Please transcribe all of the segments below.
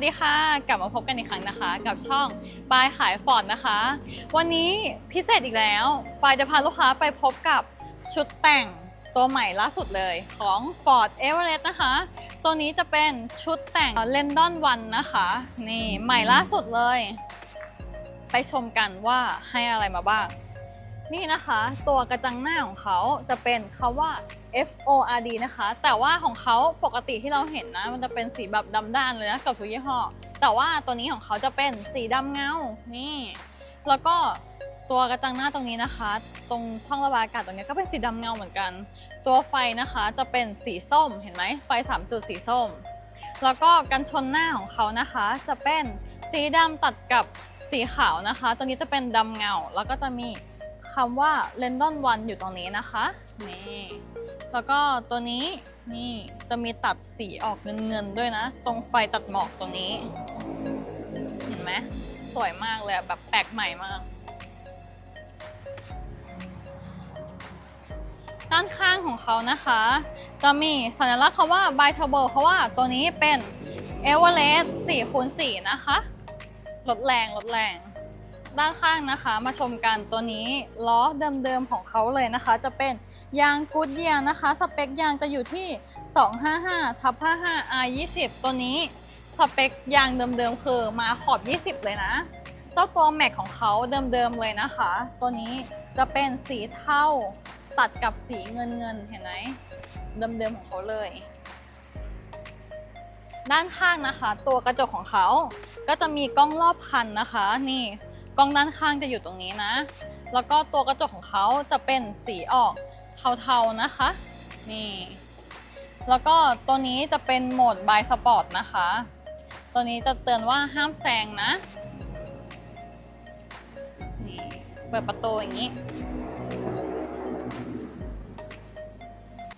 สวัสดีค่ะ กลับมาพบกันอีกครั้งนะคะ กับช่องปายขายฟอร์ดนะคะ วันนี้พิเศษอีกแล้วปายจะพาลูกค้าไปพบกับชุดแต่งตัวใหม่ล่าสุดเลยของ Ford Everest นะคะ ตัวนี้จะเป็นชุดแต่ง l e n d o n One นะคะ นี่ใหม่ล่าสุดเลย ไปชมกันว่าให้อะไรมาบ้าง นี่นะคะ ตัวกระจังหน้าของเขาจะเป็นคาว่า F O R D นะคะ แต่ว่าของเขาปกติที่เราเห็นนะ มันจะเป็นสีแบบดำด้านเลยนะกับทุกยี่ห้อ แต่ว่าตัวนี้ของเขาจะเป็นสีดำเงา นี่ แล้วก็ตัวกระจังหน้าตรงนี้นะคะ ตรงช่องระบายอากาศตรงนี้ก็เป็นสีดำเงาเหมือนกัน ตัวไฟนะคะจะเป็นสีส้ม เห็นไหม ไฟ 3 จุดสีส้ม แล้วก็กันชนหน้าของเขานะคะ จะเป็นสีดำตัดกับสีขาวนะคะตัวนี้จะเป็นดำเงา แล้วก็จะมี คำว่า l e n d o n One อยู่ตรงนี้นะคะนี่แล้วก็ตัวนี้นี่จะมีตัดสีออกเงินๆด้วยนะ ตรงไฟตัดหมอกตรงนี้ เห็นไหมสวยมากเลยอะแบบแปลกใหม่มาก ด้านข้างของเขานะคะ จะมีสัญลักษณ์คำว่า by turbo เพราะว่าตัวนี้เป็น Everest 4คูณ4นะคะ ลดแรงลดแรง ด้านข้างนะคะมาชมกันตัวนี้ล้อเดิมๆของเขาเลยนะคะ จะเป็นยางกูดเดียนะคะ สเปคยางจะอยู่ที่ 255ทับ55 R 20 ตัวนี้สเปคยางเดิมๆคือมาขอบ 20 เลยนะเจ้าตัวแม็กของเขาเดิมๆเลยนะคะ ตัวนี้จะเป็นสีเทาตัดกับสีเงินเงินๆเห็นไหมเดิมๆของเขาเลย ด้านข้างนะคะ ตัวกระจกของเขาก็จะมีกล้องรอบคันนะคะ นี่ ล้องด้านข้างจะอยู่ตรงนี้นะ แล้วก็ตัวกระจกของเขาจะเป็นสีออกเทาๆนะคะ นี่ แล้วก็ตัวนี้จะเป็นโหมดบายสปอร์ตนะคะ ตัวนี้จะเตือนว่าห้ามแซงนะ นี่เปิดประตูอย่างนี้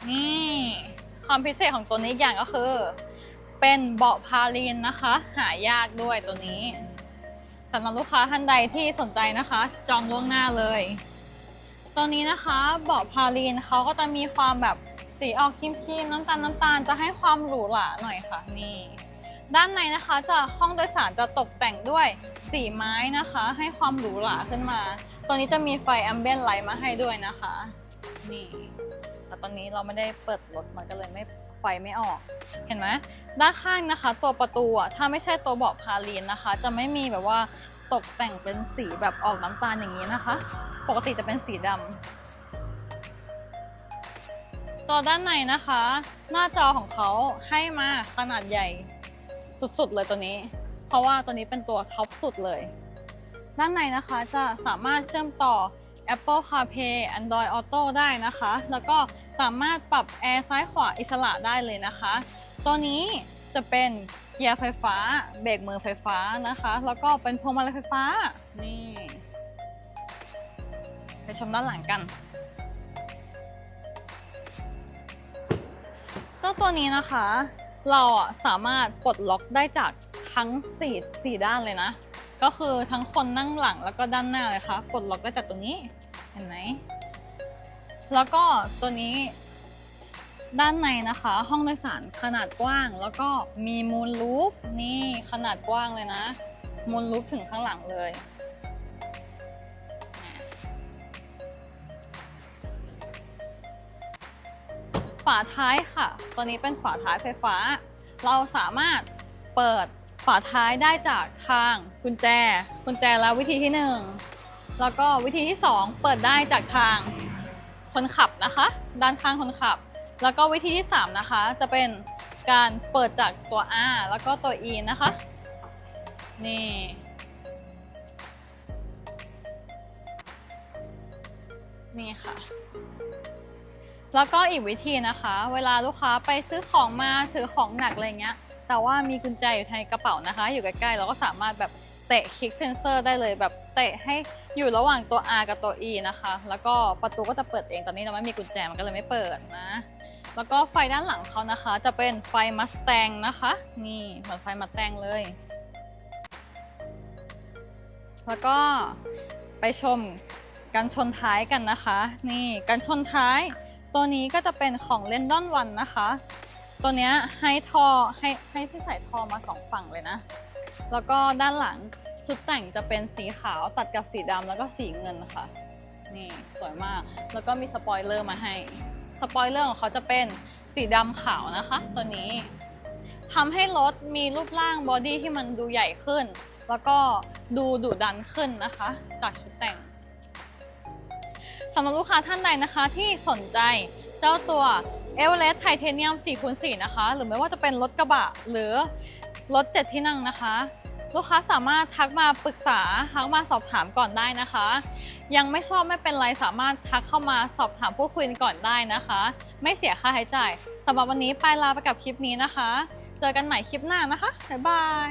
นี่ความพิเศษของตัวนี้อีกอย่างก็คือ เป็นเบาะพาลีนนะคะ หายากด้วยตัวนี้ สำหรับลูกค้าท่านใดที่สนใจนะคะ จองล่วงหน้าเลย ตัวนี้นะคะเบาะพาลีนเขาก็จะมีความแบบสีออกครีมๆน้ำตาลน้ำตาลจะให้ความหรูหราหน่อยค่ะนี่ ด้านในนะคะจะห้องโดยสารจะตกแต่งด้วยสีไม้นะคะ ให้ความหรูหราขึ้นมา ตัวนี้จะมีไฟแอมเบียนไลท์มาให้ด้วยนะคะ นี่แต่ตอนนี้เราไม่ได้เปิดรถมันก็เลยไม่ ไฟไม่ออก เห็นไหมด้านข้างนะคะ ตัวประตูอะถ้าไม่ใช่ตัวเบาะพาลีนนะคะ จะไม่มีแบบว่าตกแต่งเป็นสีแบบออกน้ำตาลอย่างนี้นะคะ ปกติจะเป็นสีดำตัวด้านในนะคะ หน้าจอของเขาให้มาขนาดใหญ่สุดๆเลยตัวนี้ เพราะว่าตัวนี้เป็นตัวท็อปสุดเลย ด้านในนะคะจะสามารถเชื่อมต่อ Apple CarPlay Android Auto ได้นะคะ แล้วก็สามารถปรับแอร์ซ้ายขวาอิสระได้เลยนะคะ ตัวนี้จะเป็นเกียร์ไฟฟ้า เบรกมือไฟฟ้านะคะ แล้วก็เป็นพวงมาลัยไฟฟ้า นี่ ไปชมด้านหลังกันเจ้าตัวนี้นะคะ เราสามารถปลดล็อกได้จากทั้ง4 4ด้านเลยนะ ก็คือทั้งคนนั่งหลังแล้วก็ด้านหน้าเลยค่ะปลดล็อกได้จากตรงนี้ เห็นไหม แล้วก็ตัวนี้ด้านในนะคะ ห้องโดยสารขนาดกว้าง แล้วก็มีมูลลูปนี่ขนาดกว้างเลยนะ มูลลูปถึงข้างหลังเลย ฝาท้ายค่ะ ตัวนี้เป็นฝาท้ายไฟฟ้า เราสามารถเปิด ฝาท้ายได้จากทางกุญแจ กุญแจแล้ววิธีที่ 1 แล้วก็วิธีที่ 2 เปิดได้จากทางคนขับนะคะ ด้านข้างคนขับ แล้วก็วิธีที่ 3 นะคะ จะเป็นการเปิดจากตัว R แล้วก็ตัว E นะคะ นี่นี่ค่ะ แล้วก็อีกวิธีนะคะ เวลาลูกค้าไปซื้อของมาถือของหนักอะไรเงี้ย แต่ว่ามีกุญแจอยู่ในกระเป๋านะคะ อยู่ใกล้ๆเราก็สามารถแบบเตะคลิกเซนเซอร์ได้เลยแบบเตะให้อยู่ระหว่างตัว R กับตัว E นะคะ แล้วก็ประตูก็จะเปิดเองตอนนี้เราไม่มีกุญแจมันก็เลยไม่เปิดนะแล้วก็ไฟด้านหลังเขานะคะ จะเป็นไฟมัสแตงนะคะ นี่เหมือนไฟมัสแตงเลย แล้วก็ไปชมกันชนท้ายกันนะคะ นี่กันชนท้าย ตัวนี้ก็จะเป็นของ l e n d o n One นะคะ ตัวเนี้ยให้ทอให้ให้ที่ใส่ทอมาสองฝั่งเลยนะ แล้วก็ด้านหลังชุดแต่งจะเป็นสีขาวตัดกับสีดำแล้วก็สีเงินค่ะ นี่สวยมาก แล้วก็มีสปอยเลอร์มาให้ สปอยเลอร์ของเขาจะเป็นสีดำขาวนะคะ ตัวนี้ทำให้รถมีรูปร่างบอดี้ที่มันดูใหญ่ขึ้น แล้วก็ดูดุดันขึ้นนะคะ จากชุดแต่งสำหรับลูกค้าท่านใดนะคะที่สนใจเจ้าตัว e v e r e s t Titanium 4x4 นะคะ หรือไม่ว่าจะเป็นรถกระบะหรือรถ 7 ที่นั่งนะคะ ลูกค้าสามารถทักมาปรึกษา ทักมาสอบถามก่อนได้นะคะ ยังไม่ชอบไม่เป็นไรสามารถทักเข้ามาสอบถามพูดคุยก่อนได้นะคะ ไม่เสียค่าใช้จ่ายสำหรับวันนี้ไปลาไปกับคลิปนี้นะคะ เจอกันใหม่คลิปหน้านะคะบ๊ายบาย